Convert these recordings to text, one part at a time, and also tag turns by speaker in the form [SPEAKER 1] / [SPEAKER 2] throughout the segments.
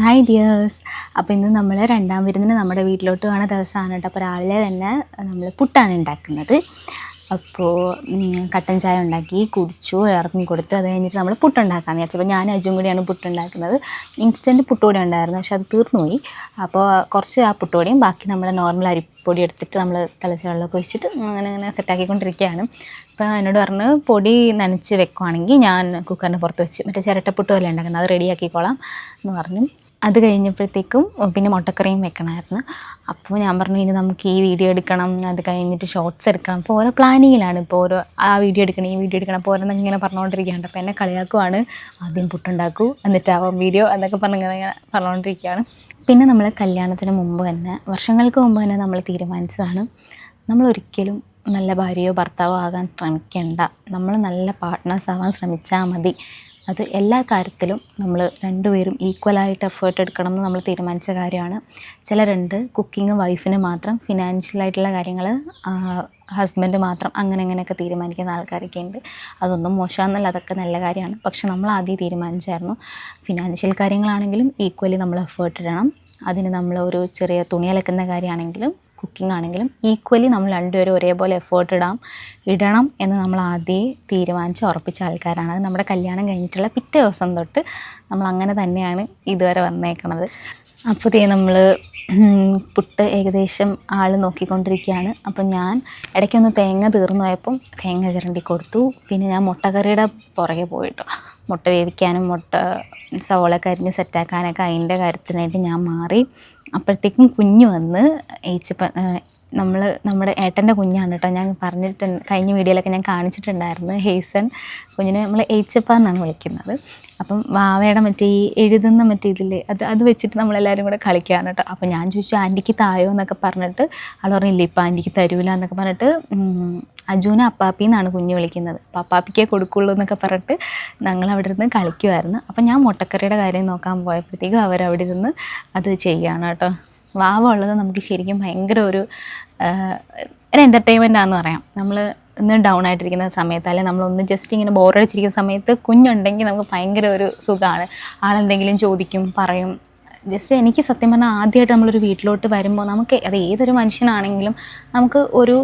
[SPEAKER 1] Hi dears അപ്പോൾ ഇന്ന് നമ്മൾ രണ്ടാം വിരുന്നിന് നമ്മുടെ വീട്ടിലോട്ട് കാണുന്ന ദിവസമാണ് കേട്ടോ. അപ്പോൾ രാവിലെ തന്നെ നമ്മൾ പുട്ടാണ് ഉണ്ടാക്കുന്നത്. അപ്പോൾ കട്ടൻ ചായ ഉണ്ടാക്കി കുടിച്ചു ഇറങ്ങി കൊടുത്തു. അത് കഴിഞ്ഞിട്ട് നമ്മൾ പുട്ടുണ്ടാക്കാമെന്ന് വിചാരിച്ചപ്പോൾ ഞാൻ അജും കൂടിയാണ് പുട്ടുണ്ടാക്കുന്നത്. ഇൻസ്റ്റന്റ് പുട്ടുപൊടി ഉണ്ടായിരുന്നു പക്ഷെ അത് തീർന്നുപോയി. അപ്പോൾ കുറച്ച് ആ പുട്ടുപൊടിയും ബാക്കി നമ്മുടെ നോർമൽ അരിപ്പൊടി എടുത്തിട്ട് നമ്മൾ തിളച്ച വെള്ളമൊക്കെ ഒഴിച്ചിട്ട് അങ്ങനെ അങ്ങനെ സെറ്റാക്കിക്കൊണ്ടിരിക്കുകയാണ് അപ്പോൾ എന്നോട് പറഞ്ഞ് പൊടി നനച്ച് വെക്കുവാണെങ്കിൽ ഞാൻ കുക്കറിന് പുറത്ത് വെച്ച് മറ്റേ ചിരട്ടപ്പുട്ട് പോലെ ഉണ്ടാക്കുന്നത് അത് റെഡിയാക്കിക്കോളാം എന്ന് പറഞ്ഞു. അത് കഴിഞ്ഞപ്പോഴത്തേക്കും പിന്നെ മുട്ടക്കറിയും വെക്കണമായിരുന്നു. അപ്പോൾ ഞാൻ പറഞ്ഞു ഇനി നമുക്ക് ഈ വീഡിയോ എടുക്കണം. അത് കഴിഞ്ഞിട്ട് ഷോർട്സ് എടുക്കാം അപ്പോൾ ഓരോ പ്ലാനിങ്ങിലാണ് ഇപ്പോൾ ഓരോ ആ വീഡിയോ എടുക്കണം ഈ വീഡിയോ എടുക്കണം. അപ്പോൾ ഓരോന്നൊക്കെ ഇങ്ങനെ പറഞ്ഞുകൊണ്ടിരിക്കുകയാണ് അപ്പോൾ എന്നെ കളിയാക്കുവാണ്. ആദ്യം പുട്ടുണ്ടാക്കൂ എന്നിട്ടാവാം വീഡിയോ എന്നൊക്കെ പറഞ്ഞിങ്ങനെ ഇങ്ങനെ പറഞ്ഞുകൊണ്ടിരിക്കുകയാണ് പിന്നെ നമ്മൾ കല്യാണത്തിന് മുമ്പ് തന്നെ വർഷങ്ങൾക്ക് മുമ്പ് തന്നെ നമ്മൾ തീരുമാനിച്ചതാണ് നമ്മളൊരിക്കലും നല്ല ഭാര്യയോ ഭർത്താവോ ആകാൻ ശ്രമിക്കേണ്ട. നമ്മൾ നല്ല പാർട്ട്നേഴ്സ് ആവാൻ ശ്രമിച്ചാൽ മതി. അത് എല്ലാ കാര്യത്തിലും നമ്മൾ രണ്ടുപേരും ഈക്വലായിട്ട് എഫേർട്ട് എടുക്കണം എന്ന് നമ്മൾ തീരുമാനിച്ച കാര്യമാണ്. ചിലരുണ്ട് കുക്കിംഗ് വൈഫിന് മാത്രം ഫിനാൻഷ്യലായിട്ടുള്ള കാര്യങ്ങൾ ഹസ്ബൻഡ് മാത്രം അങ്ങനെ അങ്ങനെയൊക്കെ തീരുമാനിക്കുന്ന ആൾക്കാരൊക്കെ ഉണ്ട്. അതൊന്നും മോശമെന്നല്ല അതൊക്കെ നല്ല കാര്യമാണ്. പക്ഷെ നമ്മൾ ആദ്യം തീരുമാനിച്ചായിരുന്നു. ഫിനാൻഷ്യൽ കാര്യങ്ങളാണെങ്കിലും ഈക്വലി നമ്മൾ എഫേർട്ട് ഇടണം. അതിന് നമ്മൾ ഒരു ചെറിയ തുണി അലക്കുന്ന കാര്യമാണെങ്കിലും കുക്കിംഗ് ആണെങ്കിലും ഈക്വലി നമ്മൾ രണ്ടുപേരും ഒരേപോലെ എഫേർട്ട് ഇടാം ഇടണം എന്ന് നമ്മൾ ആദ്യം തീരുമാനിച്ച് ഉറപ്പിച്ച ആൾക്കാരാണ്. അത് നമ്മുടെ കല്യാണം കഴിഞ്ഞിട്ടുള്ള പിറ്റേ ദിവസം തൊട്ട് നമ്മൾ അങ്ങനെ തന്നെയാണ് ഇതുവരെ വന്നേക്കണത്. അപ്പോൾ ദേ നമ്മൾ പുട്ട് ഏകദേശം ആൾ നോക്കിക്കൊണ്ടിരിക്കുകയാണ് അപ്പം ഞാൻ ഇടയ്ക്കൊന്ന് തേങ്ങ തീർന്നു പോയപ്പം തേങ്ങ ചിരണ്ടി കൊടുത്തു. പിന്നെ ഞാൻ മുട്ടക്കറിയുടെ പുറകെ പോയിട്ടു. മുട്ട വേവിക്കാനും മുട്ട സവോളൊക്കെ അരിഞ്ഞ് സെറ്റാക്കാനൊക്കെ അതിന്റെ കാര്യത്തിനായിട്ട് ഞാൻ മാറി. അപ്പോഴത്തേക്കും കുഞ്ഞ് വന്ന് ഏച്ചിപ്പ നമ്മൾ നമ്മുടെ ഏട്ടന്റെ കുഞ്ഞാണ് കേട്ടോ ഞാൻ പറഞ്ഞിട്ടുണ്ട് കഴിഞ്ഞ വീഡിയോയിലൊക്കെ ഞാൻ കാണിച്ചിട്ടുണ്ടായിരുന്നു. ഹേസൺ കുഞ്ഞിനെ നമ്മൾ എയ്ച്ചപ്പ എന്നാണ് വിളിക്കുന്നത്. അപ്പം വാവയുടെ മറ്റേ ഈ എഴുതുന്ന മറ്റേ ഇതില്ലേ അത് അത് വെച്ചിട്ട് നമ്മളെല്ലാവരും കൂടെ കളിക്കുകയാണ് കേട്ടോ അപ്പോൾ ഞാൻ ചോദിച്ചു ആന്റിക്ക് തായോ? എന്നൊക്കെ പറഞ്ഞിട്ട് ആൾ പറഞ്ഞില്ല ഇപ്പം ആന്റിക്ക് തരൂല എന്നൊക്കെ പറഞ്ഞിട്ട് അജുവിനെ അപ്പാപ്പി എന്നാണ് കുഞ്ഞ് വിളിക്കുന്നത്. അപ്പം അപ്പാപ്പിക്കേ കൊടുക്കുള്ളൂ എന്നൊക്കെ പറഞ്ഞിട്ട് ഞങ്ങൾ അവിടെ ഇരുന്ന് കളിക്കുമായിരുന്നു അപ്പം ഞാൻ മുട്ടക്കറിയുടെ കാര്യം നോക്കാൻ പോയപ്പോഴത്തേക്കും അവരവിടെ ഇരുന്ന് അത് ചെയ്യുകയാണ് കേട്ടോ വാവ ഉള്ളത് നമുക്ക് ശരിക്കും ഭയങ്കര ഒരു ഒരു എന്റർടൈൻമെന്റ് ആണെന്ന് പറയാം. നമ്മൾ ഒന്ന് ഡൗൺ ആയിട്ടിരിക്കുന്ന സമയത്ത് അല്ലെങ്കിൽ നമ്മളൊന്ന് ജസ്റ്റ് ഇങ്ങനെ ബോറടിച്ചിരിക്കുന്ന സമയത്ത് കുഞ്ഞുണ്ടെങ്കിൽ നമുക്ക് ഭയങ്കര ഒരു സുഖമാണ് ആളെന്തെങ്കിലും ചോദിക്കും പറയും. ജസ്റ്റ് എനിക്ക് സത്യം പറഞ്ഞാൽ ആദ്യമായിട്ട് നമ്മളൊരു വീട്ടിലോട്ട് വരുമ്പോൾ നമുക്ക് അത് ഏതൊരു മനുഷ്യനാണെങ്കിലും നമുക്ക് ഒരു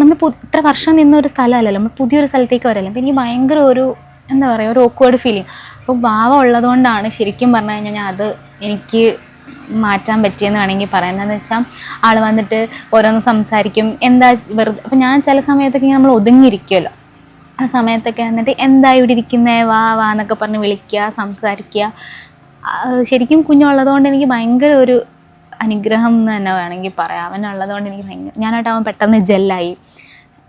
[SPEAKER 1] നമ്മൾ ഇത്ര വർഷം നിന്ന ഒരു സ്ഥലമല്ലല്ലോ. നമ്മൾ പുതിയൊരു സ്ഥലത്തേക്ക് വരല്ലോ. അപ്പോൾ എനിക്ക് ഭയങ്കര ഒരു എന്താ പറയുക ഒരു ഓക്വേർഡ് ഫീലിംഗ് അപ്പോൾ ഭാവം ഉള്ളതുകൊണ്ടാണ് ശരിക്കും പറഞ്ഞു കഴിഞ്ഞാൽ അത് എനിക്ക് മാറ്റാൻ പറ്റിയെന്ന് വേണമെങ്കിൽ പറയാം. എന്താണെന്ന് വെച്ചാൽ ആൾ വന്നിട്ട് ഓരോന്ന് സംസാരിക്കും. എന്താ വെറുതെ അപ്പം ഞാൻ ചില സമയത്തൊക്കെ ഇങ്ങനെ നമ്മൾ ഒതുങ്ങിയിരിക്കുമല്ലോ ആ സമയത്തൊക്കെ വന്നിട്ട് എന്താ ഇവിടെ ഇരിക്കുന്നേ? വാ വാ എന്നൊക്കെ പറഞ്ഞ് വിളിക്കുക സംസാരിക്കുക. ശരിക്കും കുഞ്ഞുള്ളതുകൊണ്ട് എനിക്ക് ഭയങ്കര ഒരു അനുഗ്രഹം എന്ന് തന്നെ വേണമെങ്കിൽ പറയാം. അവനുള്ളതുകൊണ്ട് എനിക്ക് ഭയങ്കര ഞാനായിട്ട് അവൻ പെട്ടെന്ന് ജെല്ലായി.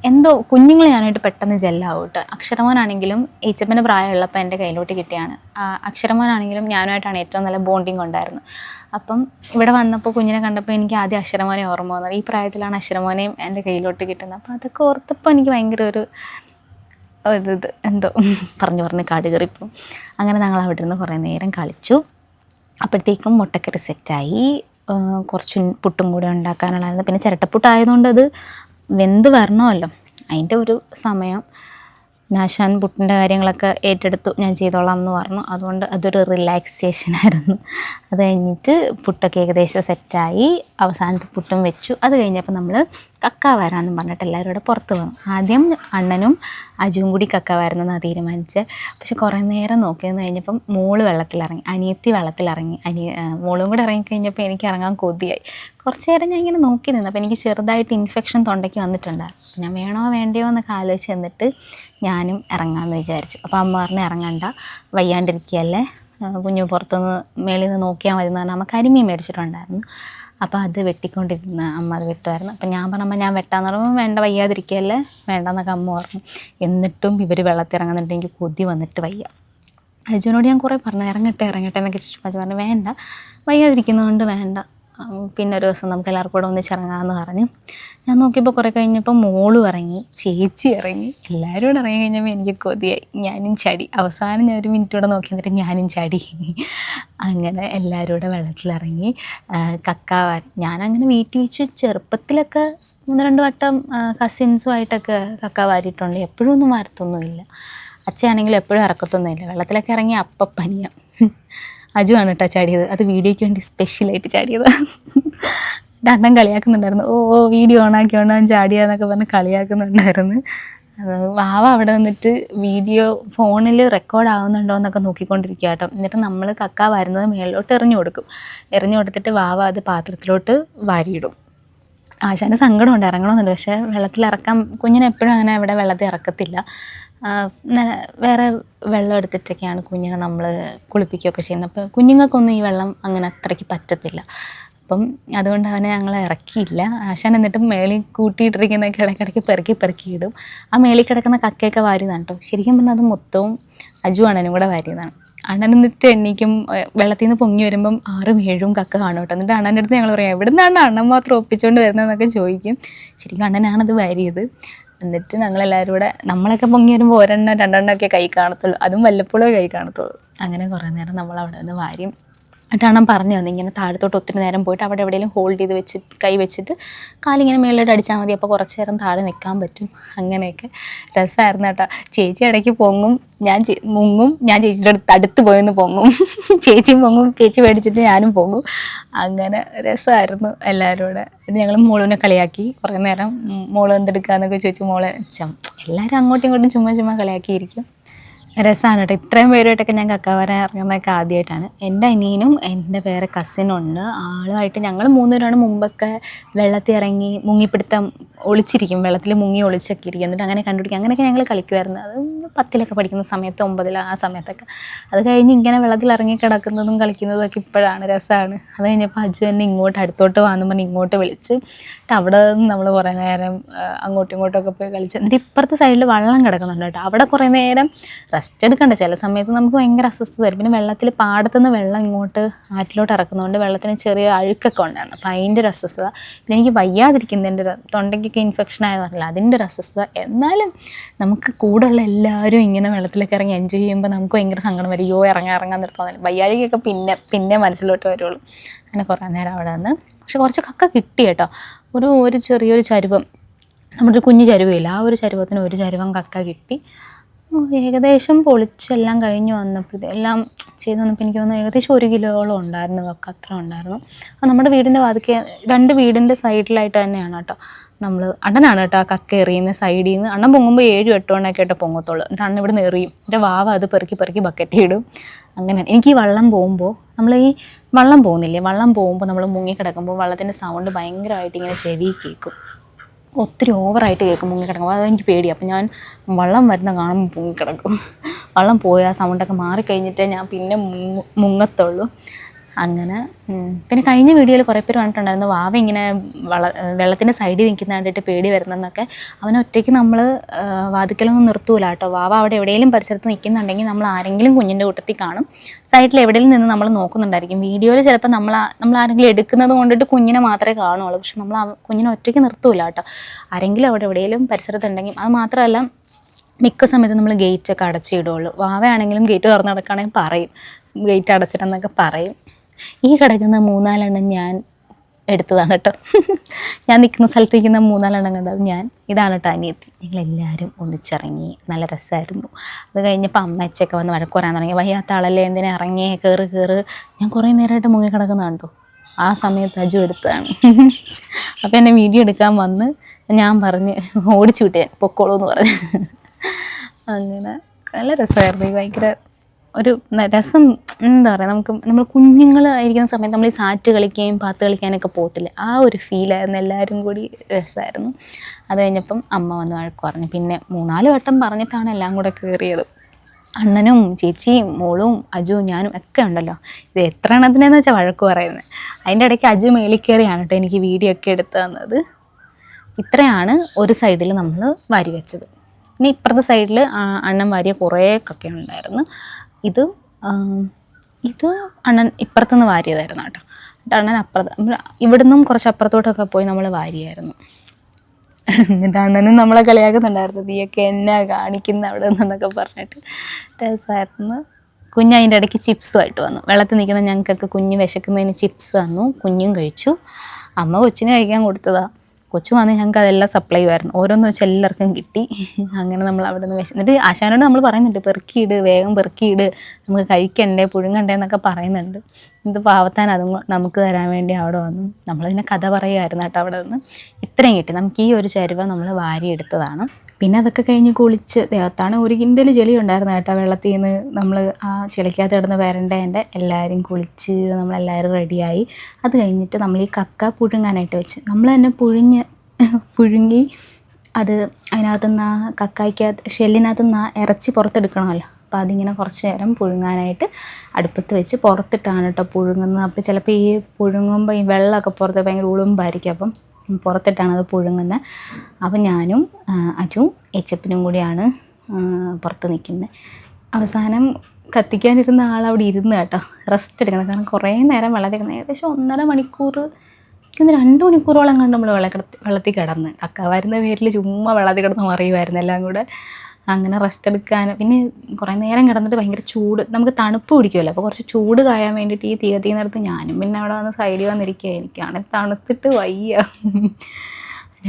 [SPEAKER 1] എന്തോ കുഞ്ഞുങ്ങൾ ഞാനായിട്ട് പെട്ടെന്ന് ജെല്ലാവും കേട്ടോ അക്ഷരമോനാണെങ്കിലും ഏച്ചപ്പന്റെ പ്രായമുള്ളപ്പോൾ എന്റെ കയ്യിലോട്ട് കിട്ടിയാണ്. അക്ഷരമോനാണെങ്കിലും ഞാനുമായിട്ടാണ് ഏറ്റവും നല്ല ബോണ്ടിങ് ഉണ്ടായിരുന്നത്. അപ്പം ഇവിടെ വന്നപ്പോൾ കുഞ്ഞിനെ കണ്ടപ്പോൾ എനിക്ക് ആദ്യം അക്ഷരമോനെ ഓർമ്മ വന്നത് ഈ പ്രായത്തിലാണ് അക്ഷരമോനെയും എന്റെ കയ്യിലോട്ട് കിട്ടുന്നത്. അപ്പോൾ അതൊക്കെ ഓർത്തപ്പോൾ എനിക്ക് ഭയങ്കര ഒരു ഇത് എന്തോ പറഞ്ഞു പറഞ്ഞ് കാട് അങ്ങനെ ഞങ്ങൾ അവിടെ നിന്ന് കുറേ നേരം കളിച്ചു. അപ്പോഴത്തേക്കും മുട്ടക്കറി സെറ്റായി. കുറച്ച് പുട്ടും കൂടെ ഉണ്ടാക്കാനുള്ളായിരുന്നു. പിന്നെ ചിരട്ടപ്പുട്ടായതുകൊണ്ട് അത് വെന്ത് വരണമല്ലോ. അതിന്റെ ഒരു സമയം നാശാൻ പുട്ടിന്റെ കാര്യങ്ങളൊക്കെ ഏറ്റെടുത്തു ഞാൻ ചെയ്തോളാം എന്ന് പറഞ്ഞു. അതുകൊണ്ട് അതൊരു റിലാക്സേഷൻ ആയിരുന്നു. അത് കഴിഞ്ഞിട്ട് പുട്ടൊക്കെ ഏകദേശം സെറ്റായി. അവസാനത്തെ പുട്ടും വെച്ചു. അത് കഴിഞ്ഞപ്പോൾ നമ്മൾ കക്ക വരാമെന്നും പറഞ്ഞിട്ട് എല്ലാവരും കൂടെ പുറത്ത് വന്നു. ആദ്യം അണ്ണനും അജുവും കൂടി കക്ക വരണമെന്നാണ് തീരുമാനിച്ചത്. പക്ഷെ കുറേ നേരം നോക്കിയെന്ന് കഴിഞ്ഞപ്പം മോൾ വെള്ളത്തിലിറങ്ങി അനിയത്തി വെള്ളത്തിലിറങ്ങി. അനി മോളും കൂടെ ഇറങ്ങിക്കഴിഞ്ഞപ്പോൾ എനിക്ക് ഇറങ്ങാൻ കൊതിയായി. കുറച്ച് നേരം ഞാൻ ഇങ്ങനെ നോക്കി നിന്നു. അപ്പോൾ എനിക്ക് ചെറുതായിട്ട് ഇൻഫെക്ഷൻ തൊണ്ടയ്ക്ക് വന്നിട്ടുണ്ടായിരുന്നു. ഞാൻ വേണോ വേണ്ടയോ എന്നൊക്കെ ആലോചിച്ച് എന്നിട്ട് ഞാനും ഇറങ്ങാമെന്ന് വിചാരിച്ചു. അപ്പോൾ അമ്മ പറഞ്ഞു ഇറങ്ങണ്ട വയ്യാണ്ടിരിക്കുകയല്ലേ കുഞ്ഞു പുറത്തുനിന്ന് മേളിൽ നിന്ന് നോക്കിയാൽ മതി എന്ന് പറഞ്ഞാൽ അമ്മ കരിമീൻ മേടിച്ചിട്ടുണ്ടായിരുന്നു. അപ്പോൾ അത് വെട്ടിക്കൊണ്ടിരുന്ന അമ്മ അത് വെട്ടുമായിരുന്നു അപ്പം ഞാൻ പറഞ്ഞപ്പോൾ ഞാൻ വെട്ടാന്ന് പറയുമ്പോൾ വേണ്ട വയ്യാതിരിക്കുകയല്ലേ വേണ്ടെന്നൊക്കെ അമ്മ പറഞ്ഞു. എന്നിട്ടും ഇവർ വെള്ളത്തിൽ ഇറങ്ങുന്നുണ്ട് എനിക്ക് കൊതി വന്നിട്ട് വയ്യ. അജുവിനോട് ഞാൻ കുറേ പറഞ്ഞു. ഇറങ്ങട്ടെ ഇറങ്ങട്ടെ എന്നൊക്കെ ചോദിച്ചപ്പോൾ അജു പറഞ്ഞു വേണ്ട. വയ്യാതിരിക്കുന്നതുകൊണ്ട് വേണ്ട. പിന്നെ ഒരു ദിവസം നമുക്ക് എല്ലാവർക്കും കൂടെ ഒന്നിച്ചിറങ്ങാമെന്ന് പറഞ്ഞു. ഞാൻ നോക്കിയപ്പോൾ കുറേ കഴിഞ്ഞപ്പോൾ മോളും ഇറങ്ങി ചേച്ചി ഇറങ്ങി. എല്ലാവരും കൂടെ ഇറങ്ങി കഴിഞ്ഞപ്പോൾ എനിക്ക് കൊതിയായി. ഞാനും ചടി. അവസാനം ഞാൻ ഒരു മിനിറ്റ് കൂടെ നോക്കി എന്നിട്ട് ഞാനും ചടി. അങ്ങനെ എല്ലാവരും കൂടെ വെള്ളത്തിലിറങ്ങി. കക്കാവാൻ ഞാനങ്ങനെ വീട്ടിൽ വെച്ച് ചെറുപ്പത്തിലൊക്കെ മൂന്ന് രണ്ട് വട്ടം കസിൻസുമായിട്ടൊക്കെ കക്ക വാരിയിട്ടുണ്ട്. എപ്പോഴും ഒന്നും വാരത്തൊന്നുമില്ല. അച്ഛയാണെങ്കിൽ എപ്പോഴും ഇറക്കത്തൊന്നുമില്ല. വെള്ളത്തിലൊക്കെ ഇറങ്ങി അപ്പം പനിയാം. അജു ആണ് കേട്ടോ ചാടിയത്. അത് വീഡിയോയ്ക്ക് വേണ്ടി സ്പെഷ്യലായിട്ട് ചാടിയത്. രണ്ടും കളിയാക്കുന്നുണ്ടായിരുന്നു. ഓ ഓ വീഡിയോ ഓണാക്കി ഓണാൻ ചാടിയാന്നൊക്കെ പറഞ്ഞ് കളിയാക്കുന്നുണ്ടായിരുന്നു. വാവ അവിടെ വന്നിട്ട് വീഡിയോ ഫോണിൽ റെക്കോർഡ് ആവുന്നുണ്ടോ എന്നൊക്കെ നോക്കിക്കൊണ്ടിരിക്കുക കേട്ടോ. എന്നിട്ട് നമ്മൾ കക്ക വരുന്നത് മേളിലോട്ട് എറിഞ്ഞു കൊടുക്കും. എറിഞ്ഞു കൊടുത്തിട്ട് വാവ അത് പാത്രത്തിലോട്ട് വാരിയിടും. ആശാന് സങ്കടമുണ്ട് ഇറങ്ങണമെന്നുണ്ട്. പക്ഷേ വെള്ളത്തിൽ ഇറക്കാൻ കുഞ്ഞിനെ എപ്പോഴും അങ്ങനെ അവിടെ വെള്ളത്തിൽ ഇറക്കത്തില്ല. വേറെ വെള്ളം എടുത്തിട്ടൊക്കെയാണ് കുഞ്ഞിനെ നമ്മൾ കുളിപ്പിക്കുകയൊക്കെ ചെയ്യുന്നത്. അപ്പോൾ കുഞ്ഞുങ്ങൾക്കൊന്നും ഈ വെള്ളം അങ്ങനെ അത്രയ്ക്ക് പറ്റത്തില്ല. അപ്പം അതുകൊണ്ട് അവനെ ഞങ്ങൾ ഇറക്കിയില്ല. ആശാൻ എന്നിട്ട് മേളിൽ കൂട്ടിയിട്ടിരിക്കുന്നതൊക്കെ ഇടയ്ക്കിടയ്ക്ക് പെറുക്കി ഇടും. ആ മേളിൽ കിടക്കുന്ന കക്കയൊക്കെ വാരിയതാണ് കേട്ടോ ശരിക്കും പറഞ്ഞാൽ അത് മൊത്തവും അജു അണ്ണനും കൂടെ വാരിയതാണ്. അണ്ണൻ എന്നിട്ട് എണ്ണിക്കും വെള്ളത്തിൽ നിന്ന് പൊങ്ങി വരുമ്പം ആറും ഏഴും കക്ക കാണും കേട്ടോ എന്നിട്ട് അണ്ണന്റെ അടുത്ത് ഞങ്ങൾ പറയാം എവിടെ നിന്നാണ് അണ്ണൻ മാത്രം ഒപ്പിച്ചുകൊണ്ട് വരുന്നതെന്നൊക്കെ ചോദിക്കും. ശരിക്കും അണ്ണനാണത് വാരിയത്. എന്നിട്ട് ഞങ്ങളെല്ലാവരും കൂടെ നമ്മളൊക്കെ പൊങ്ങി വരുമ്പോൾ ഒരെണ്ണം രണ്ടെണ്ണം ഒക്കെ കൈ കാണത്തുള്ളൂ. അതും വല്ലപ്പോഴേ കൈ കാണത്തുള്ളൂ. അങ്ങനെ കുറേ നേരം നമ്മൾ അവിടെ നിന്ന് വാരിയും എന്നിട്ട് പറഞ്ഞു തന്നെ ഇങ്ങനെ താഴത്തോട്ട് ഒത്തിരി നേരം പോയിട്ട് അവിടെ എവിടെയെങ്കിലും ഹോൾഡ് ചെയ്ത് വെച്ച് കൈ വെച്ചിട്ട് കാലിങ്ങനെ മേളിലോട്ട് അടിച്ചാൽ മതി. അപ്പോൾ കുറച്ച് നേരം താഴെ നിൽക്കാൻ പറ്റും. അങ്ങനെയൊക്കെ. രസമായിരുന്നു കേട്ടോ. ചേച്ചി ഇടയ്ക്ക് പൊങ്ങും. ഞാൻ മുങ്ങും. ഞാൻ ചേച്ചിയുടെ അടുത്ത് അടുത്ത് പോയെന്ന് പൊങ്ങും. ചേച്ചിയും പൊങ്ങും. ചേച്ചി മേടിച്ചിട്ട് ഞാനും പൊങ്ങും. അങ്ങനെ രസമായിരുന്നു എല്ലാവരും കൂടെ. ഞങ്ങൾ മോളുവിനെ കളിയാക്കി. കുറേ നേരം മോൾ എന്തെടുക്കാന്നൊക്കെ ചോദിച്ചു മോളെ എല്ലാവരും അങ്ങോട്ടും ഇങ്ങോട്ടും ചുമ്മാ ചുമ്മാ കളിയാക്കിയിരിക്കും. രസമാണ് കേട്ടോ. ഇത്രയും പേരുമായിട്ടൊക്കെ ഞാൻ കക്ക വരാൻ ഇറങ്ങുന്നതൊക്കെ ആദ്യമായിട്ടാണ്. എന്റെ അനിയനും എന്റെ വേറെ കസിനുണ്ട് ആളുമായിട്ട് ഞങ്ങൾ മൂന്നുപേരാണ് മുമ്പൊക്കെ വെള്ളത്തിൽ ഇറങ്ങി മുങ്ങിപ്പിടുത്തം ഒളിച്ചിരിക്കും. വെള്ളത്തിൽ മുങ്ങി ഒളിച്ചൊക്കെ ഇരിക്കും. എന്നിട്ട് അങ്ങനെ കണ്ടുപിടിക്കും. അങ്ങനെയൊക്കെ ഞങ്ങൾ കളിക്കുമായിരുന്നു. അത് പത്തിലൊക്കെ പഠിക്കുന്ന സമയത്ത് ഒമ്പതിൽ ആ സമയത്തൊക്കെ. അത് കഴിഞ്ഞ് ഇങ്ങനെ വെള്ളത്തിൽ ഇറങ്ങി കിടക്കുന്നതും കളിക്കുന്നതും ഒക്കെ ഇപ്പോഴാണ്. രസമാണ് അത് കഴിഞ്ഞപ്പോൾ അജു എന്നെ ഇങ്ങോട്ട് അടുത്തോട്ട് പറഞ്ഞ് ഇങ്ങോട്ട് വിളിച്ച് അവിടെ നിന്ന് നമ്മൾ കുറേ നേരം അങ്ങോട്ടും ഇങ്ങോട്ടും ഒക്കെ പോയി കളിച്ച്. എന്നിട്ട് ഇപ്പുറത്തെ സൈഡിൽ വെള്ളം കിടക്കുന്നുണ്ട് കേട്ടോ. അവിടെ കുറേ നേരം റെസ്റ്റ് എടുക്കണ്ട. ചില സമയത്ത് നമുക്ക് ഭയങ്കര അസ്വസ്ഥത വരും. പിന്നെ വെള്ളത്തിൽ പാടത്തുനിന്ന് വെള്ളം ഇങ്ങോട്ട് ആറ്റിലോട്ട് ഇറക്കുന്നതുകൊണ്ട് വെള്ളത്തിന് ചെറിയ അഴുക്കൊക്കെ ഉണ്ടായിരുന്നു. അപ്പം അതിന്റെ ഒരു അസ്വസ്ഥത. പിന്നെ എനിക്ക് വയ്യാതിരിക്കുന്നതിന്റെ തൊണ്ടയ്ക്കൊക്കെ ഇൻഫെക്ഷൻ ആയതല്ല അതിന്റെ ഒരു അസ്വസ്ഥത. എന്നാലും നമുക്ക് കൂടെയുള്ള എല്ലാവരും ഇങ്ങനെ വെള്ളത്തിലൊക്കെ ഇറങ്ങി എൻജോയ് ചെയ്യുമ്പോൾ നമുക്ക് ഭയങ്കര സങ്കടം വരും. യോ ഇറങ്ങാൻ ഇറങ്ങാൻ നിർത്താൻ വയ്യാഴികയൊക്കെ പിന്നെ പിന്നെ മനസ്സിലോട്ട് വരുള്ളൂ. അങ്ങനെ കുറേ നേരം അവിടെ നിന്ന്. പക്ഷെ കുറച്ച് കക്ക കിട്ടി കേട്ടോ. ഒരു ഒരു ചെറിയൊരു ചരുവം. നമ്മുടെ ഒരു കുഞ്ഞു ചരുവയില്ല ആ ഒരു ചരുവത്തിന് ഒരു ചരുവം കക്ക കിട്ടി. ഏകദേശം പൊളിച്ചെല്ലാം കഴിഞ്ഞ് വന്നപ്പോൾ ഇതെല്ലാം ചെയ്ത് വന്നപ്പോൾ എനിക്ക് തോന്നുന്നു ഏകദേശം ഒരു കിലോളം ഉണ്ടായിരുന്നു കക്ക. അത്ര ഉണ്ടായിരുന്നു. അപ്പോൾ നമ്മുടെ വീടിന്റെ വാതിക്ക് രണ്ട് വീടിന്റെ സൈഡിലായിട്ട് തന്നെയാണ് കേട്ടോ. നമ്മൾ അണ്ണനാണ് കേട്ടോ ആ കക്ക എറിയുന്ന സൈഡിൽ നിന്ന്. അണ്ണൻ പൊങ്ങുമ്പോൾ ഏഴും എട്ട് ആയിട്ട് പൊങ്ങത്തുള്ളൂ. എന്നിട്ട് അണ്ണൻ ഇവിടെ നിന്ന് എറിയും. എന്റെ വാവ അത് പെറുക്കി പെറുക്കി ബക്കറ്റ് ഇടും. അങ്ങനെ എനിക്ക് ഈ വള്ളം പോകുമ്പോൾ നമ്മൾ ഈ വള്ളം പോകുന്നില്ലേ? വള്ളം പോകുമ്പോൾ നമ്മൾ മുങ്ങിക്കിടക്കുമ്പോൾ വള്ളത്തിന്റെ സൗണ്ട് ഭയങ്കരമായിട്ട് ഇങ്ങനെ ചെവി കേൾക്കും. ഒത്തിരി ഓവറായിട്ട് കേൾക്കും മുങ്ങിക്കിടക്കുമ്പോൾ അത് എനിക്ക് പേടി. അപ്പോൾ ഞാൻ വള്ളം വരുന്ന കാണുമ്പോൾ മുങ്ങിക്കിടക്കും വള്ളം പോയി ആ സൗണ്ടൊക്കെ മാറിക്കഴിഞ്ഞിട്ടേ ഞാൻ പിന്നെ മുങ്ങ- മുങ്ങത്തുള്ളൂ. അങ്ങനെ. പിന്നെ കഴിഞ്ഞ വീഡിയോയിൽ കുറേ പേര് പറഞ്ഞിട്ടുണ്ടായിരുന്നു വാവ ഇങ്ങനെ വള വെള്ളത്തിന്റെ സൈഡിൽ നിൽക്കുന്ന കണ്ടിട്ട് പേടി വരുന്നെന്നൊക്കെ. അവനെ ഒറ്റയ്ക്ക് നമ്മൾ വാതിക്കലൊന്നും നിർത്തൂല കേട്ടോ. വാവ അവിടെ എവിടെയെങ്കിലും പരിസരത്ത് നിൽക്കുന്നുണ്ടെങ്കിൽ നമ്മൾ ആരെങ്കിലും കുഞ്ഞിന്റെ കൂട്ടത്തിൽ കാണും. സൈഡിൽ എവിടെയെങ്കിലും നിന്ന് നമ്മൾ നോക്കുന്നുണ്ടായിരിക്കും. വീഡിയോയിൽ ചിലപ്പോൾ നമ്മൾ നമ്മൾ ആരെങ്കിലും എടുക്കുന്നത് കൊണ്ടിട്ട് കുഞ്ഞിനെ മാത്രമേ കാണുള്ളൂ. പക്ഷെ നമ്മൾ കുഞ്ഞിനെ ഒറ്റയ്ക്ക് നിർത്തൂല കേട്ടോ. ആരെങ്കിലും അവിടെ എവിടെയെങ്കിലും പരിസരത്തുണ്ടെങ്കിൽ അത് മാത്രമല്ല മിക്ക സമയത്ത് നമ്മൾ ഗേറ്റൊക്കെ അടച്ചിടുള്ളൂ. വാവയാണെങ്കിലും ഗേറ്റ് തുറന്ന് നടക്കുകയാണെങ്കിൽ പറയും. ഗേറ്റ് അടച്ചിട്ടെന്നൊക്കെ പറയും. ഈ കിടക്കുന്ന മൂന്നാലെണ്ണം ഞാൻ എടുത്തതാണ് കേട്ടോ. ഞാൻ നിൽക്കുന്ന സ്ഥലത്ത് നിൽക്കുന്ന മൂന്നാലെണ്ണം കണ്ടത് ഞാൻ. ഇതാണ് കേട്ടോ അനിയത്തി. ഞങ്ങളെല്ലാവരും ഒന്നിച്ചിറങ്ങി നല്ല രസമായിരുന്നു. അത് കഴിഞ്ഞപ്പോൾ അമ്മച്ചൊക്കെ വന്ന് വഴക്ക് പറയാൻ തുടങ്ങി. വയ്യാത്ത ആളല്ലേ എന്തിനാ ഇറങ്ങി കയറ് കയറ് ഞാൻ കുറേ നേരമായിട്ട് മുങ്ങി കിടക്കുന്ന കണ്ടു. ആ സമയത്ത് അജു എടുത്തതാണ്. അപ്പോൾ എന്നെ വീഡിയോ എടുക്കാൻ വന്ന് ഞാൻ പറഞ്ഞ് ഓടിച്ചു വിട്ടേ പൊക്കോളൂ എന്ന് പറഞ്ഞ്. അങ്ങനെ നല്ല രസമായിരുന്നു. ഭയങ്കര ഒരു രസം എന്താ പറയുക നമുക്ക് നമ്മൾ കുഞ്ഞുങ്ങളായിരിക്കുന്ന സമയത്ത് നമ്മൾ ഈ സാറ്റ് കളിക്കുകയും പാത്ത് കളിക്കാനൊക്കെ പോകത്തില്ല ആ ഒരു ഫീലായിരുന്നു എല്ലാവരും കൂടി രസമായിരുന്നു അത് കഴിഞ്ഞപ്പം അമ്മ വന്ന് വഴക്ക് പറഞ്ഞു. പിന്നെ മൂന്നാൽ വട്ടം പറഞ്ഞിട്ടാണ് എല്ലാം കൂടെ കയറിയത് അണ്ണനും ചേച്ചിയും മോളും അജുവും ഞാനും ഒക്കെ ഉണ്ടല്ലോ. ഇത് എത്ര എണ്ണത്തിനെന്ന് വെച്ചാൽ വഴക്ക് പറയുന്നത് അതിന്റെ ഇടയ്ക്ക് അജു മേളിൽ കയറിയാണ് കേട്ടോ എനിക്ക് വീഡിയോ ഒക്കെ എടുത്തു തന്നത്. ഇത്രയാണ് ഒരു സൈഡിൽ നമ്മൾ വാരി വെച്ചത്. പിന്നെ ഇപ്പുറത്തെ സൈഡിൽ അണ്ണൻ വാരിയ കുറേ ഉണ്ടായിരുന്നു. ഇത് ഇത് അണ്ണൻ ഇപ്പുറത്തുനിന്ന് വാരിയതായിരുന്നു കേട്ടോ. എന്നിട്ട് അണ്ണൻ അപ്പുറത്ത് ഇവിടുന്നും കുറച്ച് അപ്പുറത്തോട്ടൊക്കെ പോയി നമ്മൾ വാരിയായിരുന്നു. എന്നിട്ട് അണ്ണനും നമ്മളെ കളിയാക്കുന്നുണ്ടായിരുന്നു. നീയൊക്കെ എന്നാ കാണിക്കുന്ന അവിടെ നിന്നൊക്കെ പറഞ്ഞിട്ട്. രസമായിരുന്നു കുഞ്ഞ് അതിന്റെ ഇടയ്ക്ക് ചിപ്സുമായിട്ട് വന്നു. വെള്ളത്തിൽ നിൽക്കുന്ന ഞങ്ങൾക്കൊക്കെ കുഞ്ഞ് വിശക്കുന്നതിന് ചിപ്സ് തന്നു. കുഞ്ഞും കഴിച്ചു. അമ്മ കൊച്ചിന് കഴിക്കാൻ കൊടുത്തതാ. കൊച്ചു വന്ന് ഞങ്ങൾക്ക് അതെല്ലാം സപ്ലൈ ആയിരുന്നു ഓരോന്ന് വെച്ച് എല്ലാവർക്കും കിട്ടി. അങ്ങനെ നമ്മൾ അവിടെ നിന്ന് എന്നിട്ട് ആശാനോട് നമ്മൾ പറയുന്നുണ്ട് പെറുക്കിയിട് വേഗം പെറുക്കിയിട് നമുക്ക് കഴിക്കണ്ടേ പുഴുങ്ങണ്ടേ എന്നൊക്കെ പറയുന്നുണ്ട്. ഇത് പാവത്താൻ അതും നമുക്ക് തരാൻ വേണ്ടി അവിടെ വന്നു. നമ്മൾ പിന്നെ കഥ പറയുമായിരുന്നു കേട്ടോ അവിടെ നിന്ന് ഇത്രയും കിട്ടി. നമുക്ക് ഈ ഒരു ചരുവ നമ്മൾ വാരി എടുത്തതാണ് പിന്നെ അതൊക്കെ കഴിഞ്ഞ് കുളിച്ച് ദേവത്താണ് ഒരു കിൻഡൽ ചെളി ഉണ്ടായിരുന്നു കേട്ടോ വെള്ളത്തിൽ നിന്ന് നമ്മൾ ആ ചെളിക്കകത്ത് കിടന്ന് വരണ്ടേന്റെ എല്ലാവരും കുളിച്ച് നമ്മളെല്ലാവരും റെഡിയായി. അത് കഴിഞ്ഞിട്ട് നമ്മൾ ഈ കക്ക പുഴുങ്ങാനായിട്ട് വെച്ച്. നമ്മൾ തന്നെ പുഴുങ്ങി പുഴുങ്ങി അത് അതിനകത്ത് നിന്ന് ആ കക്കായ്ക്കകത്ത് ഷെല്ലിനകത്ത് നിന്ന് ആ ഇറച്ചി പുറത്തെടുക്കണമല്ലോ. അപ്പോൾ അതിങ്ങനെ കുറച്ച് നേരം പുഴുങ്ങാനായിട്ട് അടുപ്പത്ത് വെച്ച് പുറത്തിട്ടാണ് കേട്ടോ പുഴുങ്ങുന്നത്. അപ്പോൾ ചിലപ്പോൾ ഈ പുഴുങ്ങുമ്പോൾ ഈ വെള്ളമൊക്കെ പുറത്ത് ഭയങ്കര ഉളുമ്പായിരിക്കും. അപ്പം പുറത്തിട്ടാണ് അത് പുഴുങ്ങുന്നത്. അപ്പം ഞാനും അജു എച്ചപ്പനും കൂടിയാണ് പുറത്ത് നിൽക്കുന്നത്. അവസാനം കത്തിക്കാനിരുന്ന ആൾ അവിടെ ഇരുന്ന് കേട്ടോ റെസ്റ്റ് എടുക്കുന്നത് കാരണം കുറേ നേരം വെള്ളത്തിൽ ഏകദേശം ഒന്നര മണിക്കൂർ ഒന്ന് രണ്ട് മണിക്കൂറോളം കണ്ട് നമ്മൾ വെള്ളക്കിടത്തി വെള്ളത്തിൽ കിടന്ന്. കക്ക വരുന്ന പേരിൽ ചുമ്മാ വെള്ളത്തിൽ കിടന്ന് മറിയുമായിരുന്നു എല്ലാം കൂടെ. അങ്ങനെ റെസ്റ്റ് എടുക്കാൻ പിന്നെ കുറേ നേരം കിടന്നിട്ട് ഭയങ്കര ചൂട്. നമുക്ക് തണുപ്പ് പിടിക്കുമല്ലോ അപ്പോൾ കുറച്ച് ചൂട് കായാൻ വേണ്ടിയിട്ട് ഈ തീ കത്തിക്കുന്നിടത്ത് ഞാനും പിന്നെ അവിടെ വന്ന് സൈഡിൽ വന്നിരിക്കുക എനിക്കാണെങ്കിൽ തണുത്തിട്ട് വയ്യ.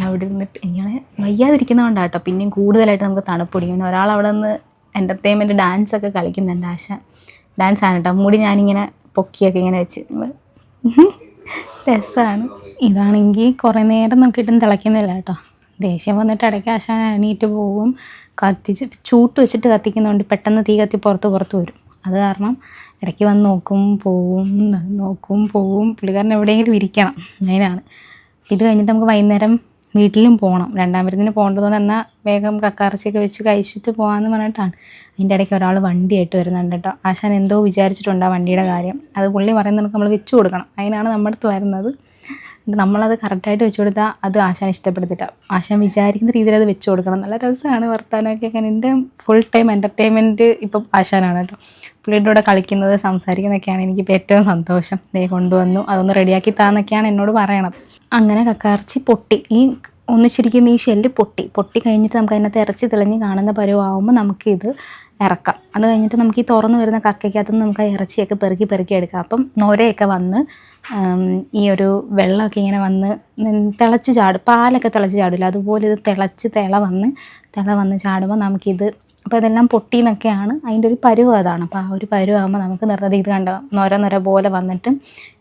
[SPEAKER 1] അവിടെ ഇരുന്നിട്ട് ഇങ്ങനെ വയ്യാതിരിക്കുന്നതുകൊണ്ടാണ് കേട്ടോ പിന്നെയും കൂടുതലായിട്ട് നമുക്ക് തണുപ്പ് പിടിക്കും. പിന്നെ ഒരാൾ അവിടെ നിന്ന് എന്റർടൈൻമെന്റ് ഡാൻസ് ഒക്കെ കളിക്കുന്നുണ്ട് ആശ. ഡാൻസ് ആണ് കേട്ടോ. മൂടി ഞാനിങ്ങനെ പൊക്കിയൊക്കെ ഇങ്ങനെ വെച്ച് രസമാണ് ഇതാണെങ്കിൽ കുറേ നേരം നോക്കിയിട്ടും തിളയ്ക്കുന്നില്ല കേട്ടോ. ദേഷ്യം വന്നിട്ട് ഇടയ്ക്ക് ആശാൻ എണീറ്റ് പോവും കത്തിച്ച് ചൂട്ട് വെച്ചിട്ട് കത്തിക്കുന്നതുകൊണ്ട് പെട്ടെന്ന് തീ കത്തി പുറത്ത് പുറത്ത് വരും. അത് കാരണം ഇടയ്ക്ക് വന്ന് നോക്കും പോവും നോക്കും പോവും. പുള്ളിക്കാരൻ എവിടെയെങ്കിലും ഇരിക്കണം അതിനാണ്. ഇത് കഴിഞ്ഞിട്ട് നമുക്ക് വൈകുന്നേരം വീട്ടിലും പോകണം രണ്ടാം മരുന്നിന് പോകേണ്ടതുകൊണ്ട് എന്നാൽ വേഗം കക്കാർച്ചിയൊക്കെ വെച്ച് കഴിച്ചിട്ട് പോകാമെന്ന് പറഞ്ഞിട്ടാണ്. അതിന്റെ ഇടയ്ക്ക് ഒരാൾ വണ്ടിയായിട്ട് വരുന്നുണ്ട് കേട്ടോ. ആശാൻ എന്തോ വിചാരിച്ചിട്ടുണ്ട് ആ വണ്ടിയുടെ കാര്യം. അത് പുള്ളി പറയുന്നത് നമ്മൾ വെച്ച് കൊടുക്കണം. അതിനാണ് നമ്മുടെ അടുത്ത് വരുന്നത്. നമ്മളത് കറക്റ്റായിട്ട് വെച്ച് കൊടുത്താൽ അത് ആശാൻ ഇഷ്ടപ്പെടുത്തില്ല ആശാൻ വിചാരിക്കുന്ന രീതിയിൽ അത് വെച്ച് കൊടുക്കണം. നല്ല രസമാണ് വർത്താനമൊക്കെ അങ്ങനെ എന്റെ ഫുൾ ടൈം എന്റർടൈൻമെന്റ് ഇപ്പം ആശാനാണ് കേട്ടോ. പുള്ളിയുടെ കൂടെ കളിക്കുന്നത് സംസാരിക്കുന്നതൊക്കെയാണ് എനിക്കിപ്പോൾ ഏറ്റവും സന്തോഷം. ദേ കൊണ്ടുവന്നു. അതൊന്ന് റെഡിയാക്കി താന്നൊക്കെയാണ് എന്നോട് പറയണത്. അങ്ങനെ കക്കാർച്ചി പൊട്ടി. ഈ ഒന്നിച്ചിരിക്കുന്ന ഈ ഷെല്ല് പൊട്ടി. പൊട്ടി കഴിഞ്ഞിട്ട് നമുക്ക് അതിനകത്ത് ഇറച്ചി തെളിഞ്ഞ് കാണുന്ന പരുവാകുമ്പോൾ നമുക്കിത് ഇറക്കാം. അത് കഴിഞ്ഞിട്ട് നമുക്ക് ഈ തുറന്ന് വരുന്ന കക്കയ്ക്കകത്ത് നിന്ന് നമുക്ക് ആ ഇറച്ചിയൊക്കെ പെറുക്കി പെറുക്കി എടുക്കാം. അപ്പം നൊരയൊക്കെ വന്ന് ഈ ഒരു വെള്ളമൊക്കെ ഇങ്ങനെ വന്ന് തിളച്ച് ചാടും. പാലൊക്കെ തിളച്ച് ചാടില്ല. അതുപോലെ ഇത് തിളച്ച് തിള വന്ന് തിള വന്ന് ചാടുമ്പോൾ നമുക്കിത് അപ്പോൾ ഇതെല്ലാം പൊട്ടിന്നൊക്കെയാണ് അതിന്റെ ഒരു പരുവം അതാണ്. അപ്പോൾ ആ ഒരു പരുവാകുമ്പോൾ നമുക്ക് നിർത്തി ഇത് കണ്ട? നൊര നൊര പോലെ വന്നിട്ട്